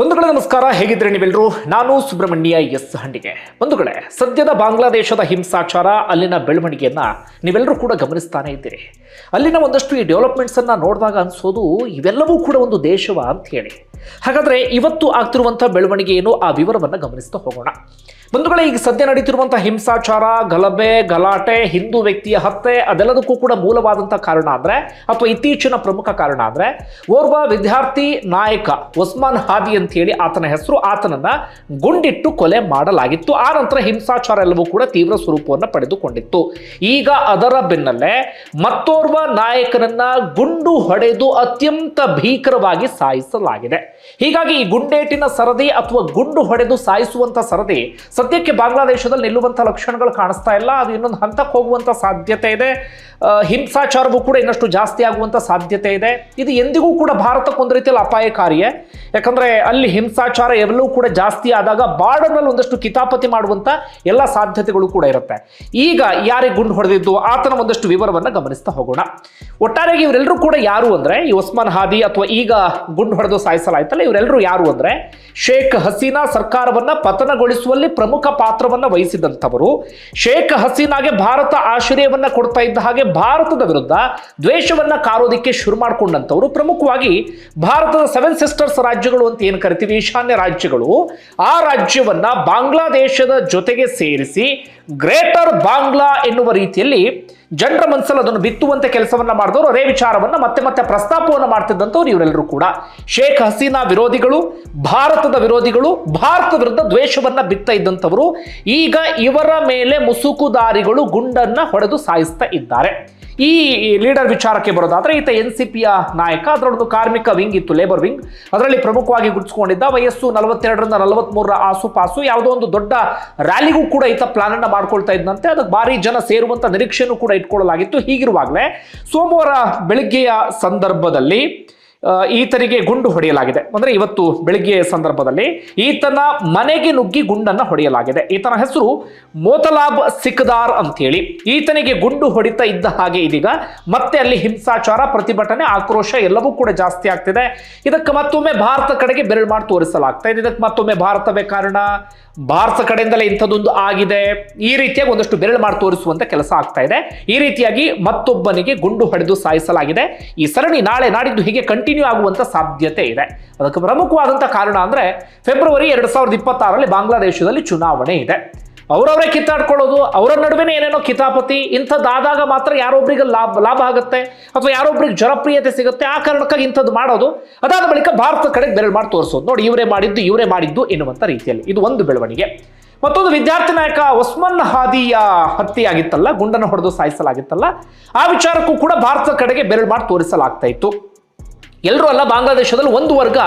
ಬಂಧುಗಳೇ ನಮಸ್ಕಾರ ಹೇಗಿದ್ರೆ ನೀವೆಲ್ಲರೂ ನಾನು ಸುಬ್ರಹ್ಮಣ್ಯ ಎಸ್ ಹಂಡಿಗೆ. ಬಂಧುಗಳೇ ಸದ್ಯದ ಬಾಂಗ್ಲಾದೇಶದ ಹಿಂಸಾಚಾರ, ಅಲ್ಲಿನ ಬೆಳವಣಿಗೆಯನ್ನ ನೀವೆಲ್ಲರೂ ಕೂಡ ಗಮನಿಸ್ತಾನೆ ಇದ್ದೀರಿ. ಅಲ್ಲಿನ ಒಂದಷ್ಟು ಈ ಡೆವಲಪ್ಮೆಂಟ್ಸ್ ನೋಡಿದಾಗ ಅನ್ಸೋದು, ಇವೆಲ್ಲವೂ ಕೂಡ ಒಂದು ದೇಶವ ಅಂತ ಹೇಳಿ. ಹಾಗಾದ್ರೆ ಇವತ್ತು ಆಗ್ತಿರುವಂಥ ಬೆಳವಣಿಗೆ ಆ ವಿವರವನ್ನು ಗಮನಿಸ್ತಾ ಹೋಗೋಣ. ಬಂಧುಗಳೇ, ಈಗ ಸದ್ಯ ನಡೀತಿರುವಂತಹ ಹಿಂಸಾಚಾರ, ಗಲಭೆ, ಗಲಾಟೆ, ಹಿಂದೂ ವ್ಯಕ್ತಿಯ ಹತ್ಯೆ, ಅದೆಲ್ಲದಕ್ಕೂ ಕೂಡ ಮೂಲವಾದಂಥ ಕಾರಣ ಅಂದ್ರೆ, ಅಥವಾ ಇತ್ತೀಚಿನ ಪ್ರಮುಖ ಕಾರಣ ಅಂದ್ರೆ, ಓರ್ವ ವಿದ್ಯಾರ್ಥಿ ನಾಯಕ ಒಸ್ಮಾನ್ ಹಾದಿ ಅಂತ ಹೇಳಿ ಆತನ ಹೆಸರು ಆತನನ್ನ ಗುಂಡಿಟ್ಟು ಕೊಲೆ ಮಾಡಲಾಗಿತ್ತು. ಆ ನಂತರ ಹಿಂಸಾಚಾರ ಎಲ್ಲವೂ ಕೂಡ ತೀವ್ರ ಸ್ವರೂಪವನ್ನು ಪಡೆದುಕೊಂಡಿತ್ತು. ಈಗ ಅದರ ಬೆನ್ನಲ್ಲೇ ಮತ್ತೋರ್ವ ನಾಯಕನನ್ನ ಗುಂಡು ಹೊಡೆದು ಅತ್ಯಂತ ಭೀಕರವಾಗಿ ಸಾಯಿಸಲಾಗಿದೆ. ಹೀಗಾಗಿ ಈ ಗುಂಡೇಟಿನ ಸರದಿ ಅಥವಾ ಗುಂಡು ಹೊಡೆದು ಸಾಯಿಸುವಂತ ಸರದಿ ಸದ್ಯಕ್ಕೆ ಬಾಂಗ್ಲಾದೇಶದಲ್ಲಿ ನಿಲ್ಲುವಂಥ ಲಕ್ಷಣಗಳು ಕಾಣಿಸ್ತಾ ಇಲ್ಲ. ಅದು ಇನ್ನೊಂದು ಹಂತಕ್ಕೆ ಹೋಗುವಂತ ಸಾಧ್ಯತೆ ಇದೆ. ಹಿಂಸಾಚಾರವೂ ಕೂಡ ಇನ್ನಷ್ಟು ಜಾಸ್ತಿ ಆಗುವಂತ ಸಾಧ್ಯತೆ ಇದೆ. ಇದು ಎಂದಿಗೂ ಕೂಡ ಭಾರತಕ್ಕೆ ಒಂದು ರೀತಿಯಲ್ಲಿ ಅಪಾಯಕಾರಿಯೇ. ಯಾಕಂದ್ರೆ ಅಲ್ಲಿ ಹಿಂಸಾಚಾರ ಎಲ್ಲವೂ ಕೂಡ ಜಾಸ್ತಿ ಆದಾಗ ಬಾರ್ಡರ್ನಲ್ಲಿ ಒಂದಷ್ಟು ಕಿತಾಪತಿ ಮಾಡುವಂತ ಎಲ್ಲ ಸಾಧ್ಯತೆಗಳು ಕೂಡ ಇರುತ್ತೆ. ಈಗ ಯಾರಿಗೆ ಗುಂಡು ಹೊಡೆದಿದ್ದು ಆತನ ಒಂದಷ್ಟು ವಿವರವನ್ನು ಗಮನಿಸ್ತಾ ಹೋಗೋಣ. ಒಟ್ಟಾರೆಗೆ ಇವರೆಲ್ಲರೂ ಕೂಡ ಯಾರು ಅಂದರೆ, ಈ ಉಸ್ಮಾನ್ ಹಾದಿ ಅಥವಾ ಈಗ ಗುಂಡು ಹೊಡೆದು ಸಾಯಿಸಲಾಯ್ತಲ್ಲ, ಇವರೆಲ್ಲರೂ ಯಾರು ಅಂದರೆ, ಶೇಖ್ ಹಸೀನಾ ಸರ್ಕಾರವನ್ನು ಪತನಗೊಳಿಸುವಲ್ಲಿ ಪ್ರಮುಖ ಪಾತ್ರವನ್ನು ವಹಿಸಿದಂಥವರು. ಶೇಖ್ ಹಸೀನಾಗೆ ಭಾರತ ಆಶ್ರಯವನ್ನ ಕೊಡ್ತಾ ಇದ್ದ ಹಾಗೆ ಭಾರತದ ವಿರುದ್ಧ ದ್ವೇಷವನ್ನ ಕಾರೋದಿಕ್ಕೆ ಶುರು ಮಾಡಿಕೊಂಡಂಥವ್ರು. ಪ್ರಮುಖವಾಗಿ ಭಾರತದ ಸೆವೆನ್ ಸಿಸ್ಟರ್ಸ್ ರಾಜ್ಯಗಳು ಅಂತ ಏನು ಕರಿತೀವಿ? ಈಶಾನ್ಯ ರಾಜ್ಯಗಳು. ಆ ರಾಜ್ಯವನ್ನ ಬಾಂಗ್ಲಾದೇಶದ ಜೊತೆಗೆ ಸೇರಿಸಿ ಗ್ರೇಟರ್ ಬಾಂಗ್ಲಾ ಎನ್ನುವ ರೀತಿಯಲ್ಲಿ ಜನರ ಮನಸ್ಸಲ್ಲಿ ಅದನ್ನು ಬಿತ್ತುವಂತೆ ಕೆಲಸವನ್ನ ಮಾಡಿದವರು ಅದೇ ವಿಚಾರವನ್ನ ಮತ್ತೆ ಮತ್ತೆ ಪ್ರಸ್ತಾಪವನ್ನು ಮಾಡ್ತಿದ್ದಂಥವ್ರು ಇವರೆಲ್ಲರೂ ಕೂಡ. ಶೇಖ್ ಹಸೀನಾ ವಿರೋಧಿಗಳು, ಭಾರತದ ವಿರೋಧಿಗಳು, ಭಾರತ ವಿರುದ್ಧ ದ್ವೇಷವನ್ನ ಬಿತ್ತ ಇದ್ದಂಥವರು. ಈಗ ಇವರ ಮೇಲೆ ಮುಸುಕುದಾರಿಗಳು ಗುಂಡನ್ನ ಹೊಡೆದು ಸಾಯಿಸ್ತಾ ಇದ್ದಾರೆ. ಈ ಲೀಡರ್ ವಿಚಾರಕ್ಕೆ ಬರೋದಾದ್ರೆ ಈತ ಎನ್ ಸಿ ಪಿಯ ನಾಯಕ. ಅದರೊಂದು ಕಾರ್ಮಿಕ ವಿಂಗ್ ಇತ್ತು ಲೇಬರ್ ವಿಂಗ್ ಅದರಲ್ಲಿ ಪ್ರಮುಖವಾಗಿ ಗುಡ್ಸ್ಕೊಂಡಿದ್ದ ವಯಸ್ಸು ನಲವತ್ತೆರಡರಿಂದ ನಲವತ್ಮೂರರ ಆಸುಪಾಸು. ಯಾವುದೋ ಒಂದು ದೊಡ್ಡ ರ್ಯಾಲಿಗೂ ಕೂಡ ಈತ ಪ್ಲಾನ್ ಅನ್ನ ಮಾಡ್ಕೊಳ್ತಾ ಇದ್ದಂತೆ ಅದಕ್ಕೆ ಭಾರಿ ಜನ ಸೇರುವಂತ ನಿರೀಕ್ಷೆಯನ್ನು ಕೂಡ ಇಟ್ಕೊಳ್ಳಲಾಗಿತ್ತು. ಹೀಗಿರುವಾಗಲೇ ಸೋಮವಾರ ಬೆಳಿಗ್ಗೆಯ ಸಂದರ್ಭದಲ್ಲಿ ಈತನಿಗೆ ಗುಂಡು ಹೊಡೆಯಲಾಗಿದೆ. ಅಂದ್ರೆ ಇವತ್ತು ಬೆಳಿಗ್ಗೆ ಸಂದರ್ಭದಲ್ಲಿ ಈತನ ಮನೆಗೆ ನುಗ್ಗಿ ಗುಂಡನ್ನು ಹೊಡೆಯಲಾಗಿದೆ. ಈತನ ಹೆಸರು ಮೋತಲಾಬ್ ಸಿಕ್ದಾರ್ ಅಂತೇಳಿ. ಈತನಿಗೆ ಗುಂಡು ಹೊಡಿತಾ ಇದ್ದ ಹಾಗೆ ಇದೀಗ ಮತ್ತೆ ಅಲ್ಲಿ ಹಿಂಸಾಚಾರ, ಪ್ರತಿಭಟನೆ, ಆಕ್ರೋಶ ಎಲ್ಲವೂ ಕೂಡ ಜಾಸ್ತಿ ಆಗ್ತಿದೆ. ಇದಕ್ಕೆ ಮತ್ತೊಮ್ಮೆ ಭಾರತ ಕಡೆಗೆ ಬೆರಳು ಮಾಡಿ ತೋರಿಸಲಾಗ್ತಾ ಇದೆ. ಇದಕ್ಕೆ ಮತ್ತೊಮ್ಮೆ ಭಾರತವೇ ಕಾರಣ? ಭಾರತ ಕಡೆಯಿಂದಲೇ ಇಂಥದ್ದೊಂದು ಆಗಿದೆ. ಈ ರೀತಿಯಾಗಿ ಒಂದಷ್ಟು ಬೆರಳು ಮಾಡಿ ತೋರಿಸುವಂತ ಕೆಲಸ ಆಗ್ತಾ ಇದೆ. ಈ ರೀತಿಯಾಗಿ ಮತ್ತೊಬ್ಬನಿಗೆ ಗುಂಡು ಹೊಡೆದು ಸಾಯಿಸಲಾಗಿದೆ. ಈ ಸರಣಿ ನಾಳೆ ನಾಡಿದ್ದು ಹೀಗೆ ಕಂಟಿನ್ಯೂ ಆಗುವಂತ ಸಾಧ್ಯತೆ ಇದೆ. ಅದಕ್ಕೆ ಪ್ರಮುಖವಾದಂತಹ ಕಾರಣ ಅಂದ್ರೆ, ಫೆಬ್ರವರಿ ಎರಡ್ ಸಾವಿರದ ಇಪ್ಪತ್ತಾರರಲ್ಲಿ ಬಾಂಗ್ಲಾದೇಶದಲ್ಲಿ ಚುನಾವಣೆ ಇದೆ. ಅವರವರೇ ಕಿತ್ತಾಡ್ಕೊಳ್ಳೋದು, ಅವರ ನಡುವೆನೇ ಏನೇನೋ ಕಿತಾಪತಿ ಇಂಥದ್ದಾದಾಗ ಮಾತ್ರ ಯಾರೊಬ್ರಿಗೆ ಲಾಭ ಲಾಭ ಆಗುತ್ತೆ ಅಥವಾ ಯಾರೊಬ್ರಿಗೆ ಜನಪ್ರಿಯತೆ ಸಿಗುತ್ತೆ, ಆ ಕಾರಣಕ್ಕಾಗಿ ಇಂಥದ್ದು ಮಾಡೋದು. ಅದಾದ ಬಳಿಕ ಭಾರತ ಕಡೆಗೆ ಬೆರಳು ಮಾಡಿ ತೋರಿಸೋದು. ನೋಡಿ, ಇವರೇ ಮಾಡಿದ್ದು ಇವರೇ ಮಾಡಿದ್ದು ಎನ್ನುವಂಥ ರೀತಿಯಲ್ಲಿ. ಇದು ಒಂದು ಬೆಳವಣಿಗೆ. ಮತ್ತೊಂದು ವಿದ್ಯಾರ್ಥಿ ನಾಯಕ ಒಸ್ಮನ್ ಹಾದಿಯ ಹತ್ತಿಯಾಗಿತ್ತಲ್ಲ ಗುಂಡನ್ನು ಹೊಡೆದು ಸಾಯಿಸಲಾಗಿತ್ತಲ್ಲ, ಆ ವಿಚಾರಕ್ಕೂ ಕೂಡ ಭಾರತದ ಕಡೆಗೆ ಬೆರಳು ಮಾಡಿ ತೋರಿಸಲಾಗ್ತಾ ಇತ್ತು. ಎಲ್ಲರೂ ಅಲ್ಲ, ಬಾಂಗ್ಲಾದೇಶದಲ್ಲಿ ಒಂದು ವರ್ಗ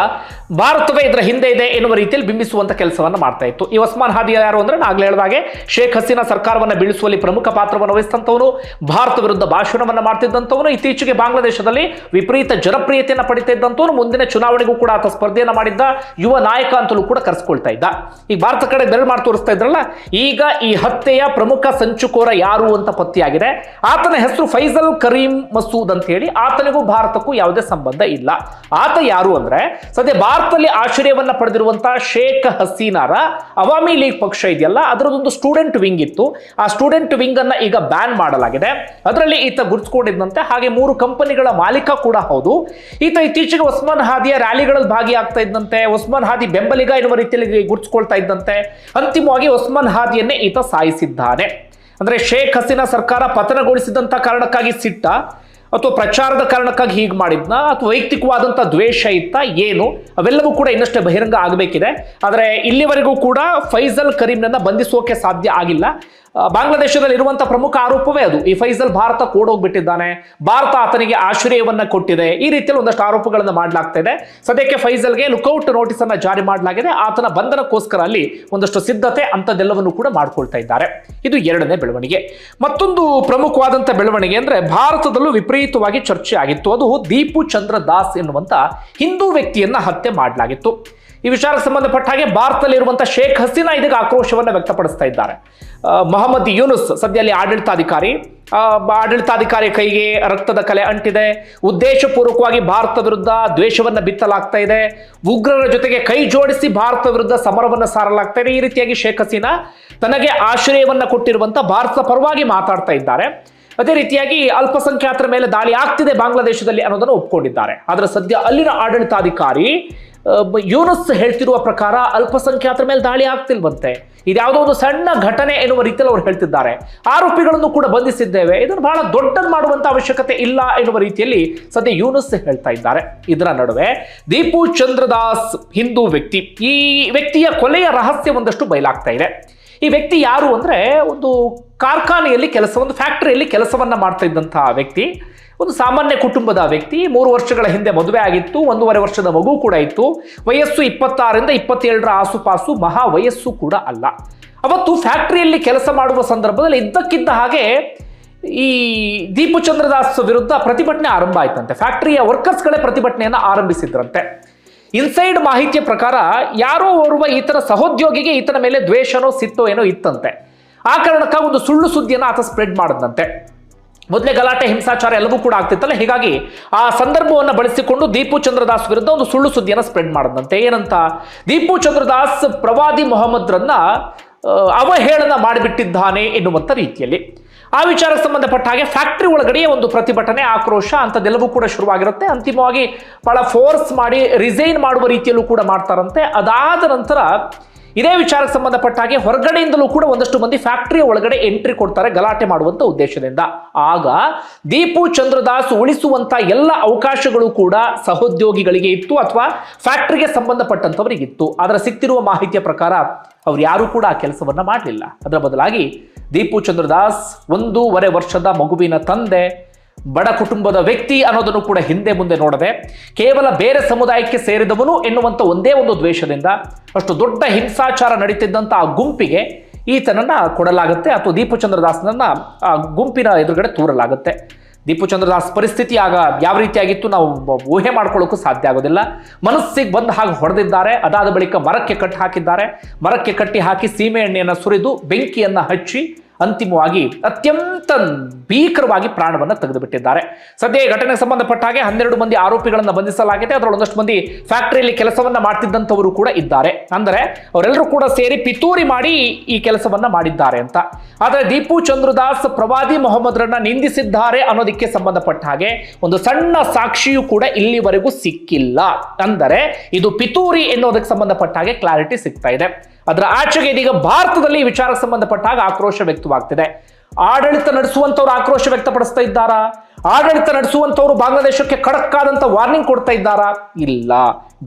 ಭಾರತವೇ ಇದರ ಹಿಂದೆ ಇದೆ ಎನ್ನುವ ರೀತಿಯಲ್ಲಿ ಬಿಂಬಿಸುವಂತ ಕೆಲಸವನ್ನು ಮಾಡ್ತಾ ಇತ್ತು. ಈ ಒಸ್ಮಾನ್ ಹಾದಿ ಯಾರು ಅಂದ್ರೆ ನಾಗ್ಲೇ ಹೇಳಿದಾಗೆ ಶೇಖ್ ಹಸೀನಾ ಸರ್ಕಾರವನ್ನು ಬೀಳಿಸುವಲ್ಲಿ ಪ್ರಮುಖ ಪಾತ್ರವನ್ನು ವಹಿಸಿದಂಥವನು, ಭಾರತ ವಿರುದ್ಧ ಭಾಷಣವನ್ನು ಮಾಡ್ತಿದ್ದಂಥವನು, ಇತ್ತೀಚೆಗೆ ಬಾಂಗ್ಲಾದೇಶದಲ್ಲಿ ವಿಪರೀತ ಜನಪ್ರಿಯತೆಯನ್ನು ಪಡಿತಾ ಇದ್ದಂಥವನು ಮುಂದಿನ ಚುನಾವಣೆಗೂ ಕೂಡ ಆತ ಸ್ಪರ್ಧೆಯನ್ನು ಮಾಡಿದ್ದ ಯುವ ನಾಯಕ ಅಂತಲೂ ಕೂಡ ಕರೆಸ್ಕೊಳ್ತಾ ಇದ್ದ. ಈಗ ಭಾರತ ಕಡೆ ಬೆರಳು ಮಾಡಿ ತೋರಿಸ್ತಾ ಇದ್ರಲ್ಲ, ಈಗ ಈ ಹತ್ಯೆಯ ಪ್ರಮುಖ ಸಂಚುಕೋರ ಯಾರು ಅಂತ ಪತ್ತೆಯಾಗಿದೆ. ಆತನ ಹೆಸರು ಫೈಜಲ್ ಕರೀಂ ಮಸೂದ್ ಅಂತ ಹೇಳಿ, ಆತನಿಗೂ ಭಾರತಕ್ಕೂ ಯಾವುದೇ ಸಂಬಂಧ ಇಲ್ಲ. ಆತ ಯಾರು ಅಂದ್ರೆ, ಸದ್ಯ ಭಾರತದಲ್ಲಿ ಆಶ್ರಯವನ್ನ ಪಡೆದಿರುವಂತಹ ಶೇಖ್ ಹಸೀನಾರ ಅವಾಮಿ ಲೀಗ್ ಪಕ್ಷ ಇದೆಯಲ್ಲ ಅದರದೊಂದು ಸ್ಟೂಡೆಂಟ್ ವಿಂಗ್ ಇತ್ತು. ಆ ಸ್ಟೂಡೆಂಟ್ ವಿಂಗ್ ಅನ್ನ ಈಗ ಬ್ಯಾನ್ ಮಾಡಲಾಗಿದೆ. ಅದರಲ್ಲಿ ಈತ ಗುರುತಿಸಿಕೊಂಡಿದ್ದಂತೆ, ಹಾಗೆ ಮೂರು ಕಂಪನಿಗಳ ಮಾಲೀಕ ಕೂಡ ಹೌದು. ಈತ ಇತ್ತೀಚೆಗೆ ಒಸ್ಮಾನ್ ಹಾದಿಯ ರ್ಯಾಲಿಗಳಲ್ಲಿ ಭಾಗಿಯಾಗ್ತಾ ಇದ್ದಂತೆ, ಒಸ್ಮಾನ್ ಹಾದಿ ಬೆಂಬಲಿಗ ಎನ್ನುವ ರೀತಿಯಲ್ಲಿ ಗುರುತಿಸ್ಕೊಳ್ತಾ ಇದ್ದಂತೆ, ಅಂತಿಮವಾಗಿ ಒಸ್ಮಾನ್ ಹಾದಿಯನ್ನೇ ಈತ ಸಾಯಿಸಿದ್ದಾನೆ. ಅಂದ್ರೆ ಶೇಖ್ ಹಸೀನಾ ಸರ್ಕಾರ ಪತನಗೊಳಿಸಿದಂತ ಕಾರಣಕ್ಕಾಗಿ ಸಿಟ್ಟ. ಅಥವಾ ಪ್ರಚಾರದ ಕಾರಣಕ್ಕಾಗಿ ಹೀಗೆ ಮಾಡಿದ್ನ? ಅಥವಾ ವೈಯಕ್ತಿಕವಾದಂಥ ದ್ವೇಷ ಇತ್ತ? ಏನು? ಅವೆಲ್ಲವೂ ಕೂಡ ಇನ್ನಷ್ಟೇ ಬಹಿರಂಗ ಆಗಬೇಕಿದೆ. ಆದರೆ ಇಲ್ಲಿವರೆಗೂ ಕೂಡ ಫೈಜಲ್ ಕರೀಂನನ್ನು ಬಂಧಿಸೋಕೆ ಸಾಧ್ಯ ಆಗಿಲ್ಲ. ಬಾಂಗ್ಲಾದೇಶದಲ್ಲಿ ಇರುವಂತಹ ಪ್ರಮುಖ ಆರೋಪವೇ ಅದು. ಈ ಫೈಸಲ್ ಭಾರತ ಕೂಡೋಗ್ಬಿಟ್ಟಿದ್ದಾನೆ. ಭಾರತ ಆತನಿಗೆ ಆಶ್ರಯವನ್ನ ಕೊಟ್ಟಿದೆ. ಈ ರೀತಿಯಲ್ಲಿ ಒಂದಷ್ಟು ಆರೋಪಗಳನ್ನು ಮಾಡಲಾಗ್ತಾ ಇದೆ. ಸದ್ಯಕ್ಕೆ ಫೈಸಲ್ಗೆ ಲುಕೌಟ್ ನೋಟಿಸ್ ಅನ್ನ ಜಾರಿ ಮಾಡಲಾಗಿದೆ. ಆತನ ಬಂಧನಕ್ಕೋಸ್ಕರ ಅಲ್ಲಿ ಒಂದಷ್ಟು ಸಿದ್ಧತೆ ಅಂತದೆಲ್ಲವನ್ನು ಕೂಡ ಮಾಡ್ಕೊಳ್ತಾ ಇದ್ದಾರೆ. ಇದು ಎರಡನೇ ಬೆಳವಣಿಗೆ. ಮತ್ತೊಂದು ಪ್ರಮುಖವಾದಂತಹ ಬೆಳವಣಿಗೆ ಅಂದ್ರೆ ಭಾರತದಲ್ಲೂ ವಿಪರೀತವಾಗಿ ಚರ್ಚೆ ಆಗಿತ್ತು. ಅದು ದೀಪು ಚಂದ್ರ ದಾಸ್ ಎನ್ನುವಂತ ಹಿಂದೂ ವ್ಯಕ್ತಿಯನ್ನ ಹತ್ಯೆ ಮಾಡಲಾಗಿತ್ತು. ಈ ವಿಚಾರಕ್ಕೆ ಸಂಬಂಧಪಟ್ಟ ಹಾಗೆ ಭಾರತದಲ್ಲಿರುವಂತಹ ಶೇಖ್ ಹಸೀನಾ ಇದಕ್ಕೆ ಆಕ್ರೋಶವನ್ನು ವ್ಯಕ್ತಪಡಿಸ್ತಾ ಇದ್ದಾರೆ. ಮೊಹಮ್ಮದ್ ಯೂನುಸ್ ಸದ್ಯ ಆಡಳಿತಾಧಿಕಾರಿ. ಆಡಳಿತಾಧಿಕಾರಿ ಕೈಗೆ ರಕ್ತದ ಕಲೆ ಅಂಟಿದೆ. ಉದ್ದೇಶಪೂರ್ವಕವಾಗಿ ಭಾರತ ವಿರುದ್ಧ ದ್ವೇಷವನ್ನು ಬಿತ್ತಲಾಗ್ತಾ ಇದೆ. ಉಗ್ರರ ಜೊತೆಗೆ ಕೈ ಜೋಡಿಸಿ ಭಾರತ ವಿರುದ್ಧ ಸಮರವನ್ನು ಸಾರಲಾಗ್ತಾ ಇದೆ. ಈ ರೀತಿಯಾಗಿ ಶೇಖ್ ಹಸೀನಾ ತನಗೆ ಆಶ್ರಯವನ್ನ ಕೊಟ್ಟಿರುವಂತ ಭಾರತದ ಪರವಾಗಿ ಮಾತಾಡ್ತಾ ಇದ್ದಾರೆ. ಅದೇ ರೀತಿಯಾಗಿ ಅಲ್ಪಸಂಖ್ಯಾತರ ಮೇಲೆ ದಾಳಿ ಆಗ್ತಿದೆ ಬಾಂಗ್ಲಾದೇಶದಲ್ಲಿ ಅನ್ನೋದನ್ನು ಒಪ್ಕೊಂಡಿದ್ದಾರೆ. ಆದರೆ ಸದ್ಯ ಅಲ್ಲಿನ ಆಡಳಿತಾಧಿಕಾರಿ ಯೂನುಸ್ ಹೇಳ್ತಿರುವ ಪ್ರಕಾರ ಅಲ್ಪಸಂಖ್ಯಾತರ ಮೇಲೆ ದಾಳಿ ಆಗ್ತಿಲ್ವಂತೆ. ಇದ್ಯಾವುದೋ ಒಂದು ಸಣ್ಣ ಘಟನೆ ಎನ್ನುವ ರೀತಿಯಲ್ಲಿ ಅವರು ಹೇಳ್ತಿದ್ದಾರೆ. ಆರೋಪಿಗಳನ್ನು ಕೂಡ ಬಂಧಿಸಿದ್ದೇವೆ. ಇದನ್ನು ಬಹಳ ದೊಡ್ಡದು ಮಾಡುವಂತ ಅವಶ್ಯಕತೆ ಇಲ್ಲ ಎನ್ನುವ ರೀತಿಯಲ್ಲಿ ಸದ್ಯ ಯೂನಸ್ ಹೇಳ್ತಾ ಇದ್ದಾರೆ. ಇದರ ನಡುವೆ ದೀಪು ಚಂದ್ರದಾಸ್ ಹಿಂದೂ ವ್ಯಕ್ತಿ. ಈ ವ್ಯಕ್ತಿಯ ಕೊಲೆಯ ರಹಸ್ಯ ಒಂದಷ್ಟು ಬಯಲಾಗ್ತಾ ಇದೆ. ಈ ವ್ಯಕ್ತಿ ಯಾರು ಅಂದ್ರೆ ಒಂದು ಕಾರ್ಖಾನೆಯಲ್ಲಿ ಕೆಲಸ, ಒಂದು ಫ್ಯಾಕ್ಟರಿಯಲ್ಲಿ ಕೆಲಸವನ್ನ ಮಾಡ್ತಾ ಇದ್ದಂತಹ ವ್ಯಕ್ತಿ. ಒಂದು ಸಾಮಾನ್ಯ ಕುಟುಂಬದ ವ್ಯಕ್ತಿ ಮೂರು ವರ್ಷಗಳ ಹಿಂದೆ ಮದುವೆ ಆಗಿತ್ತು, ಒಂದೂವರೆ ವರ್ಷದ ಮಗು ಕೂಡ ಇತ್ತು. ವಯಸ್ಸು ಇಪ್ಪತ್ತಾರರಿಂದ ಇಪ್ಪತ್ತೇಳರ ಆಸುಪಾಸು ಮಹಾ ವಯಸ್ಸು ಕೂಡ ಅಲ್ಲ. ಅವತ್ತು ಫ್ಯಾಕ್ಟರಿಯಲ್ಲಿ ಕೆಲಸ ಮಾಡುವ ಸಂದರ್ಭದಲ್ಲಿ ಇದ್ದಕ್ಕಿದ್ದ ಹಾಗೆ ಈ ದೀಪು ಚಂದ್ರದಾಸ್ ವಿರುದ್ಧ ಪ್ರತಿಭಟನೆ ಆರಂಭ ಆಯ್ತಂತೆ. ಫ್ಯಾಕ್ಟರಿಯ ವರ್ಕರ್ಸ್ಗಳೇ ಪ್ರತಿಭಟನೆಯನ್ನು ಆರಂಭಿಸಿದ್ರಂತೆ. ಇನ್ಸೈಡ್ ಮಾಹಿತಿಯ ಪ್ರಕಾರ ಯಾರೋ ಓರ್ವ ಈತನ ಸಹೋದ್ಯೋಗಿಗೆ ಈತನ ಮೇಲೆ ದ್ವೇಷನೋ ಸಿತ್ತೋ ಏನೋ ಇತ್ತಂತೆ. ಆ ಕಾರಣಕ್ಕಾಗಿ ಒಂದು ಸುಳ್ಳು ಸುದ್ದಿಯನ್ನು ಆತ ಸ್ಪ್ರೆಡ್ ಮಾಡದಂತೆ ಮೊದಲೇ ಗಲಾಟೆ ಹಿಂಸಾಚಾರ ಎಲ್ಲವೂ ಕೂಡ ಆಗ್ತಿತ್ತಲ್ಲ. ಹೀಗಾಗಿ ಆ ಸಂದರ್ಭವನ್ನು ಬಳಸಿಕೊಂಡು ದೀಪು ಚಂದ್ರದಾಸ್ ವಿರುದ್ಧ ಒಂದು ಸುಳ್ಳು ಸುದ್ದಿಯನ್ನು ಸ್ಪ್ರೆಡ್ ಮಾಡದಂತೆ. ಏನಂತ? ದೀಪು ಚಂದ್ರದಾಸ್ ಪ್ರವಾದಿ ಮೊಹಮ್ಮದ್ರನ್ನ ಅವಹೇಳನ ಮಾಡಿಬಿಟ್ಟಿದ್ದಾನೆ ಎನ್ನುವಂಥ ರೀತಿಯಲ್ಲಿ. ಆ ವಿಚಾರಕ್ಕೆ ಸಂಬಂಧಪಟ್ಟ ಹಾಗೆ ಫ್ಯಾಕ್ಟ್ರಿ ಒಳಗಡೆ ಒಂದು ಪ್ರತಿಭಟನೆ, ಆಕ್ರೋಶ ಅಂಥದ್ದೆಲ್ಲವೂ ಕೂಡ ಶುರುವಾಗಿರುತ್ತೆ. ಅಂತಿಮವಾಗಿ ಬಹಳ ಫೋರ್ಸ್ ಮಾಡಿ ರಿಸೈನ್ ಮಾಡುವ ರೀತಿಯಲ್ಲೂ ಕೂಡ ಮಾಡ್ತಾರಂತೆ. ಅದಾದ ನಂತರ ಇದೇ ವಿಚಾರಕ್ಕೆ ಸಂಬಂಧಪಟ್ಟ ಹಾಗೆ ಹೊರಗಡೆಯಿಂದಲೂ ಕೂಡ ಒಂದಷ್ಟು ಮಂದಿ ಫ್ಯಾಕ್ಟರಿಯ ಒಳಗಡೆ ಎಂಟ್ರಿ ಕೊಡ್ತಾರೆ ಗಲಾಟೆ ಮಾಡುವಂತ ಉದ್ದೇಶದಿಂದ. ಆಗ ದೀಪು ಚಂದ್ರದಾಸ್ ಉಳಿಸುವಂತ ಎಲ್ಲ ಅವಕಾಶಗಳು ಕೂಡ ಸಹೋದ್ಯೋಗಿಗಳಿಗೆ ಇತ್ತು ಅಥವಾ ಫ್ಯಾಕ್ಟರಿಗೆ ಸಂಬಂಧಪಟ್ಟಂತವರಿಗಿತ್ತು ಅದರ ಸಿಕ್ತಿರುವ ಮಾಹಿತಿಯ ಪ್ರಕಾರ ಅವ್ರು ಯಾರು ಕೂಡ ಆ ಕೆಲಸವನ್ನ ಮಾಡಲಿಲ್ಲ. ಅದರ ಬದಲಾಗಿ ದೀಪು ಚಂದ್ರದಾಸ್ ಒಂದೂವರೆ ವರ್ಷದ ಮಗುವಿನ ತಂದೆ ಬಡ ಕುಟುಂಬದ ವ್ಯಕ್ತಿ ಅನ್ನೋದನ್ನು ಕೂಡ ಹಿಂದೆ ಮುಂದೆ ನೋಡದೆ ಕೇವಲ ಬೇರೆ ಸಮುದಾಯಕ್ಕೆ ಸೇರಿದವನು ಎನ್ನುವಂಥ ಒಂದೇ ಒಂದು ದ್ವೇಷದಿಂದ ಅಷ್ಟು ದೊಡ್ಡ ಹಿಂಸಾಚಾರ ನಡೀತಿದ್ದಂಥ ಆ ಗುಂಪಿಗೆ ಈತನನ್ನು ಕೊಡಲಾಗುತ್ತೆ. ಅಥವಾ ದೀಪು ಚಂದ್ರದಾಸ್ನನ್ನ ಆ ಗುಂಪಿನ ಎದುರುಗಡೆ ತೂರಲಾಗುತ್ತೆ. ದೀಪು ಚಂದ್ರದಾಸ್ ಪರಿಸ್ಥಿತಿ ಆಗ ಯಾವ ರೀತಿಯಾಗಿತ್ತು ನಾವು ಊಹೆ ಮಾಡ್ಕೊಳ್ಳೋಕ್ಕೂ ಸಾಧ್ಯ ಆಗೋದಿಲ್ಲ. ಮನಸ್ಸಿಗೆ ಬಂದ ಹಾಗೆ ಹೊಡೆದಿದ್ದಾರೆ. ಅದಾದ ಬಳಿಕ ಮರಕ್ಕೆ ಕಟ್ಟಿ ಹಾಕಿದ್ದಾರೆ. ಮರಕ್ಕೆ ಕಟ್ಟಿ ಹಾಕಿ ಸೀಮೆ ಎಣ್ಣೆಯನ್ನು ಸುರಿದು ಬೆಂಕಿಯನ್ನು ಹಚ್ಚಿ ಅಂತಿಮವಾಗಿ ಅತ್ಯಂತ ಭೀಕರವಾಗಿ ಪ್ರಾಣವನ್ನು ತೆಗೆದುಬಿಟ್ಟಿದ್ದಾರೆ. ಸದ್ಯ ಘಟನೆಗೆ ಸಂಬಂಧಪಟ್ಟ ಹಾಗೆ ಹನ್ನೆರಡು ಮಂದಿ ಆರೋಪಿಗಳನ್ನು ಬಂಧಿಸಲಾಗಿದೆ. ಅದರಲ್ಲಿ ಒಂದಷ್ಟು ಮಂದಿ ಫ್ಯಾಕ್ಟರಿಯಲ್ಲಿ ಕೆಲಸವನ್ನ ಮಾಡ್ತಿದ್ದಂಥವರು ಕೂಡ ಇದ್ದಾರೆ. ಅಂದರೆ ಅವರೆಲ್ಲರೂ ಕೂಡ ಸೇರಿ ಪಿತೂರಿ ಮಾಡಿ ಈ ಕೆಲಸವನ್ನ ಮಾಡಿದ್ದಾರೆ ಅಂತ. ಆದರೆ ದೀಪು ಚಂದ್ರದಾಸ್ ಪ್ರವಾದಿ ಮೊಹಮ್ಮದ್ರನ್ನ ನಿಂದಿಸಿದ್ದಾರೆ ಅನ್ನೋದಕ್ಕೆ ಸಂಬಂಧಪಟ್ಟ ಹಾಗೆ ಒಂದು ಸಣ್ಣ ಸಾಕ್ಷಿಯೂ ಕೂಡ ಇಲ್ಲಿವರೆಗೂ ಸಿಕ್ಕಿಲ್ಲ. ಅಂದರೆ ಇದು ಪಿತೂರಿ ಎನ್ನುವುದಕ್ಕೆ ಸಂಬಂಧಪಟ್ಟ ಹಾಗೆ ಕ್ಲಾರಿಟಿ ಸಿಗ್ತಾ ಇದೆ. ಅದರ ಆಚೆಗೆ ಇದೀಗ ಭಾರತದಲ್ಲಿ ಈ ವಿಚಾರಕ್ಕೆ ಸಂಬಂಧಪಟ್ಟಾಗ ಆಕ್ರೋಶ ವ್ಯಕ್ತವಾಗ್ತಿದೆ. ಆಡಳಿತ ನಡೆಸುವಂತವ್ರು ಆಕ್ರೋಶ ವ್ಯಕ್ತಪಡಿಸ್ತಾ ಇದ್ದಾರಾ? ಆಡಳಿತ ನಡೆಸುವಂತವ್ರು ಬಾಂಗ್ಲಾದೇಶಕ್ಕೆ ಖಡಕ್ ಆದಂತ ವಾರ್ನಿಂಗ್ ಕೊಡ್ತಾ ಇದ್ದಾರಾ? ಇಲ್ಲ.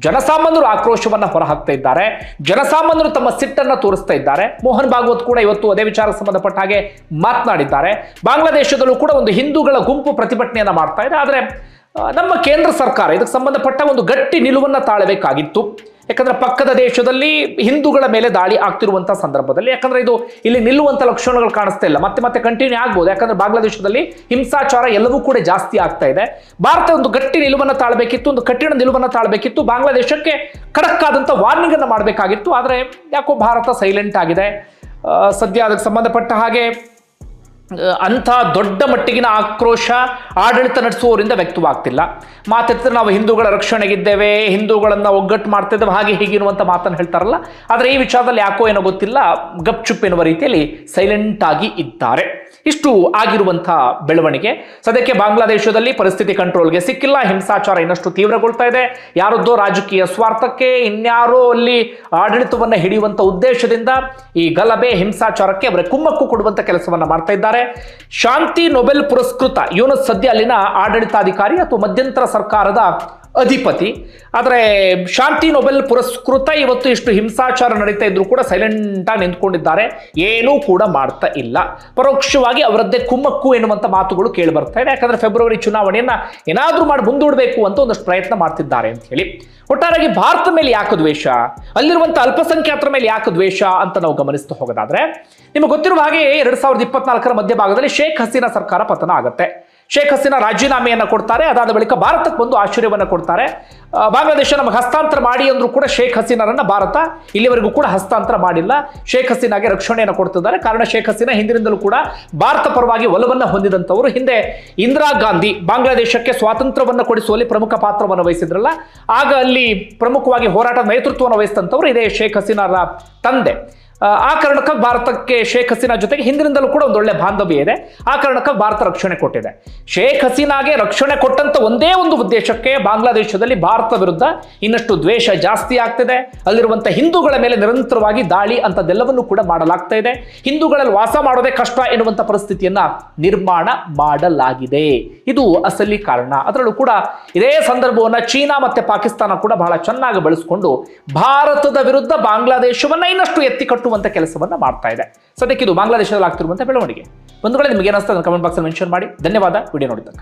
ಜನಸಾಮಾನ್ಯರು ಆಕ್ರೋಶವನ್ನ ಹೊರಹಾಕ್ತಾ ಇದ್ದಾರೆ. ಜನಸಾಮಾನ್ಯರು ತಮ್ಮ ಸಿಟ್ಟನ್ನ ತೋರಿಸ್ತಾ ಇದ್ದಾರೆ. ಮೋಹನ್ ಭಾಗವತ್ ಕೂಡ ಇವತ್ತು ಅದೇ ವಿಚಾರಕ್ಕೆ ಸಂಬಂಧಪಟ್ಟ ಹಾಗೆ ಮಾತನಾಡಿದ್ದಾರೆ. ಬಾಂಗ್ಲಾದೇಶದಲ್ಲೂ ಕೂಡ ಒಂದು ಹಿಂದೂಗಳ ಗುಂಪು ಪ್ರತಿಭಟನೆಯನ್ನ ಮಾಡ್ತಾ ಇದೆ. ಆದರೆ ನಮ್ಮ ಕೇಂದ್ರ ಸರ್ಕಾರ ಇದಕ್ಕೆ ಸಂಬಂಧಪಟ್ಟ ಒಂದು ಗಟ್ಟಿ ನಿಲುವನ್ನ ತಾಳಬೇಕಾಗಿತ್ತು. ಯಾಕಂದ್ರೆ ಪಕ್ಕದ ದೇಶದಲ್ಲಿ ಹಿಂದೂಗಳ ಮೇಲೆ ದಾಳಿ ಆಗ್ತಿರುವಂತಹ ಸಂದರ್ಭದಲ್ಲಿ, ಯಾಕಂದ್ರೆ ಇದು ಇಲ್ಲಿ ನಿಲ್ಲುವಂತ ಲಕ್ಷಣಗಳು ಕಾಣಿಸ್ತಾ ಇಲ್ಲ. ಮತ್ತೆ ಮತ್ತೆ ಕಂಟಿನ್ಯೂ ಆಗ್ಬೋದು. ಯಾಕಂದ್ರೆ ಬಾಂಗ್ಲಾದೇಶದಲ್ಲಿ ಹಿಂಸಾಚಾರ ಎಲ್ಲವೂ ಕೂಡ ಜಾಸ್ತಿ ಆಗ್ತಾ ಇದೆ. ಭಾರತ ಒಂದು ಗಟ್ಟಿ ನಿಲುವನ್ನು ತಾಳ್ಬೇಕಿತ್ತು, ಒಂದು ಕಠಿಣ ನಿಲುವನ್ನು ತಾಳ್ಬೇಕಿತ್ತು. ಬಾಂಗ್ಲಾದೇಶಕ್ಕೆ ಖಡಕ್ ಆದಂತ ವಾರ್ನಿಂಗ್ ಅನ್ನು ಮಾಡಬೇಕಾಗಿತ್ತು. ಆದರೆ ಯಾಕೋ ಭಾರತ ಸೈಲೆಂಟ್ ಆಗಿದೆ. ಸದ್ಯ ಅದಕ್ಕೆ ಸಂಬಂಧಪಟ್ಟ ಹಾಗೆ ಅಂಥ ದೊಡ್ಡ ಮಟ್ಟಿಗಿನ ಆಕ್ರೋಶ ಆಡಳಿತ ನಡೆಸುವವರಿಂದ ವ್ಯಕ್ತವಾಗ್ತಿಲ್ಲ. ಮಾತಾಡ್ತಾರೆ ನಾವು ಹಿಂದೂಗಳ ರಕ್ಷಣೆಗಿದ್ದೇವೆ, ಹಿಂದೂಗಳನ್ನು ಒಗ್ಗಟ್ಟು ಮಾಡ್ತಿದ್ದೇವೆ, ಹಾಗೆ ಹೀಗಿರುವಂಥ ಮಾತನ್ನು ಹೇಳ್ತಾರಲ್ಲ. ಆದರೆ ಈ ವಿಚಾರದಲ್ಲಿ ಯಾಕೋ ಏನೋ ಗೊತ್ತಿಲ್ಲ, ಗಪ್ಚುಪ್ ಎನ್ನುವ ರೀತಿಯಲ್ಲಿ ಸೈಲೆಂಟ್ ಆಗಿ ಇದ್ದಾರೆ. ಇಷ್ಟು ಆಗಿರುವಂತಹ ಬೆಳವಣಿಗೆ. ಸದ್ಯಕ್ಕೆ ಬಾಂಗ್ಲಾದೇಶದಲ್ಲಿ ಪರಿಸ್ಥಿತಿ ಕಂಟ್ರೋಲ್ಗೆ ಸಿಕ್ಕಿಲ್ಲ. ಹಿಂಸಾಚಾರ ಇನ್ನಷ್ಟು ತೀವ್ರಗೊಳ್ತಾ ಇದೆ. ಯಾರದ್ದೋ ರಾಜಕೀಯ ಸ್ವಾರ್ಥಕ್ಕೆ ಇನ್ಯಾರೋ ಅಲ್ಲಿ ಆಡಳಿತವನ್ನು ಹಿಡಿಯುವಂತ ಉದ್ದೇಶದಿಂದ ಈ ಗಲಭೆ, ಹಿಂಸಾಚಾರಕ್ಕೆ ಅವರ ಕುಮ್ಮಕ್ಕು ಕೊಡುವಂತ ಕೆಲಸವನ್ನು ಮಾಡ್ತಾ ಇದ್ದಾರೆ. ಶಾಂತಿ ನೊಬೆಲ್ ಪುರಸ್ಕೃತ ಯೂನಸ್ ಸದ್ಯ ಅಲ್ಲಿನ ಆಡಳಿತಾಧಿಕಾರಿ ಅಥವಾ ಮಧ್ಯಂತರ ಸರ್ಕಾರದ ಅಧಿಪತಿ. ಆದರೆ ಶಾಂತಿ ನೊಬೆಲ್ ಪುರಸ್ಕೃತ ಇವತ್ತು ಇಷ್ಟು ಹಿಂಸಾಚಾರ ನಡೀತಾ ಇದ್ರು ಕೂಡ ಸೈಲೆಂಟ್ ಆಗಿ ನಿಂತ್ಕೊಂಡಿದ್ದಾರೆ. ಏನೂ ಕೂಡ ಮಾಡ್ತಾ ಇಲ್ಲ. ಪರೋಕ್ಷವಾಗಿ ಅವರದ್ದೇ ಕುಮ್ಮಕ್ಕು ಎನ್ನುವಂಥ ಮಾತುಗಳು ಕೇಳಿ ಬರ್ತಾ ಇದೆ. ಯಾಕಂದ್ರೆ ಫೆಬ್ರವರಿ ಚುನಾವಣೆಯನ್ನ ಏನಾದರೂ ಮಾಡಿ ಮುಂದೂಡಬೇಕು ಅಂತ ಒಂದಷ್ಟು ಪ್ರಯತ್ನ ಮಾಡ್ತಿದ್ದಾರೆ ಅಂತ ಹೇಳಿ. ಒಟ್ಟಾರೆಯಾಗಿ ಭಾರತ ಮೇಲೆ ಯಾಕೆ ದ್ವೇಷ? ಅಲ್ಲಿರುವಂಥ ಅಲ್ಪಸಂಖ್ಯಾತರ ಮೇಲೆ ಯಾಕೆ ದ್ವೇಷ ಅಂತ ನಾವು ಗಮನಿಸ್ತಾ ಹೋಗೋದಾದ್ರೆ, ನಿಮಗೆ ಗೊತ್ತಿರುವ ಹಾಗೆ ಎರಡು ಸಾವಿರದ ಇಪ್ಪತ್ನಾಲ್ಕರ ಮಧ್ಯಭಾಗದಲ್ಲಿ ಶೇಖ್ ಹಸೀನಾ ಸರ್ಕಾರ ಪತನ ಆಗುತ್ತೆ. ಶೇಖ್ ಹಸೀನಾ ರಾಜೀನಾಮೆಯನ್ನು ಕೊಡ್ತಾರೆ, ಅದಾದ ಬಳಿಕ ಭಾರತಕ್ಕೆ ಬಂದು ಆಶ್ಚರ್ಯವನ್ನು ಕೊಡ್ತಾರೆ. ಬಾಂಗ್ಲಾದೇಶ ನಮಗೆ ಹಸ್ತಾಂತರ ಮಾಡಿ ಅಂದರೂ ಕೂಡ ಶೇಖ್ ಹಸೀನಾರನ್ನ ಭಾರತ ಇಲ್ಲಿವರೆಗೂ ಕೂಡ ಹಸ್ತಾಂತರ ಮಾಡಿಲ್ಲ. ಶೇಖ್ ಹಸೀನಾಗೆ ರಕ್ಷಣೆಯನ್ನು ಕೊಡ್ತಿದ್ದಾರೆ. ಕಾರಣ ಶೇಖ್ ಹಸೀನಾ ಹಿಂದಿನಿಂದಲೂ ಕೂಡ ಭಾರತ ಪರವಾಗಿ ಒಲವನ್ನು ಹೊಂದಿದಂಥವರು. ಹಿಂದೆ ಇಂದಿರಾ ಗಾಂಧಿ ಬಾಂಗ್ಲಾದೇಶಕ್ಕೆ ಸ್ವಾತಂತ್ರ್ಯವನ್ನು ಕೊಡಿಸುವಲ್ಲಿ ಪ್ರಮುಖ ಪಾತ್ರವನ್ನು ವಹಿಸಿದ್ರಲ್ಲ, ಆಗ ಅಲ್ಲಿ ಪ್ರಮುಖವಾಗಿ ಹೋರಾಟದ ನೇತೃತ್ವವನ್ನು ವಹಿಸಿದಂಥವರು ಇದೇ ಶೇಖ್ ಹಸೀನಾರ ತಂದೆ. ಆ, ಕಾರಣಕ್ಕಾಗಿ ಭಾರತಕ್ಕೆ ಶೇಖ್ ಹಸೀನಾ ಜೊತೆಗೆ ಹಿಂದಿನಿಂದಲೂ ಕೂಡ ಒಂದು ಒಳ್ಳೆ ಬಾಂಧವ್ಯ ಇದೆ. ಆ ಕಾರಣಕ್ಕಾಗಿ ಭಾರತ ರಕ್ಷಣೆ ಕೊಟ್ಟಿದೆ. ಶೇಖ್ ಹಸೀನಾಗೆ ರಕ್ಷಣೆ ಕೊಟ್ಟಂತ ಒಂದೇ ಒಂದು ಉದ್ದೇಶಕ್ಕೆ ಬಾಂಗ್ಲಾದೇಶದಲ್ಲಿ ಭಾರತ ವಿರುದ್ಧ ಇನ್ನಷ್ಟು ದ್ವೇಷ ಜಾಸ್ತಿ ಆಗ್ತಿದೆ. ಅಲ್ಲಿರುವಂಥ ಹಿಂದೂಗಳ ಮೇಲೆ ನಿರಂತರವಾಗಿ ದಾಳಿ ಅಂತದೆಲ್ಲವನ್ನು ಕೂಡ ಮಾಡಲಾಗ್ತಾ ಇದೆ. ಹಿಂದೂಗಳಲ್ಲಿ ವಾಸ ಮಾಡೋದೇ ಕಷ್ಟ ಎನ್ನುವಂಥ ಪರಿಸ್ಥಿತಿಯನ್ನ ನಿರ್ಮಾಣ ಮಾಡಲಾಗಿದೆ. ಇದು ಅಸಲಿ ಕಾರಣ. ಅದರಲ್ಲೂ ಕೂಡ ಇದೇ ಸಂದರ್ಭವನ್ನ ಚೀನಾ ಮತ್ತೆ ಪಾಕಿಸ್ತಾನ ಕೂಡ ಬಹಳ ಚೆನ್ನಾಗಿ ಬಳಸಿಕೊಂಡು ಭಾರತದ ವಿರುದ್ಧ ಬಾಂಗ್ಲಾದೇಶವನ್ನ ಇನ್ನಷ್ಟು ಎತ್ತಿ ಕಟ್ಟುವಂತ ಕೆಲಸವನ್ನ ಮಾಡ್ತಾ ಇದೆ. ಸದ್ಯಕ್ಕೆ ಇದು ಬಾಂಗ್ಲಾದೇಶದಲ್ಲಿ ಆಗ್ತಿರುವಂತಹ ಬೆಳವಣಿಗೆ. ಒಂದು ವೇಳೆ ನಿಮಗೆ ಏನಿಸ್ತದೆ ಕಮೆಂಟ್ ಬಾಕ್ಸ್ ಮೆನ್ಷನ್ ಮಾಡಿ. ಧನ್ಯವಾದ. ವಿಡಿಯೋ ನೋಡಿದ್ದಕ್ಕೆ.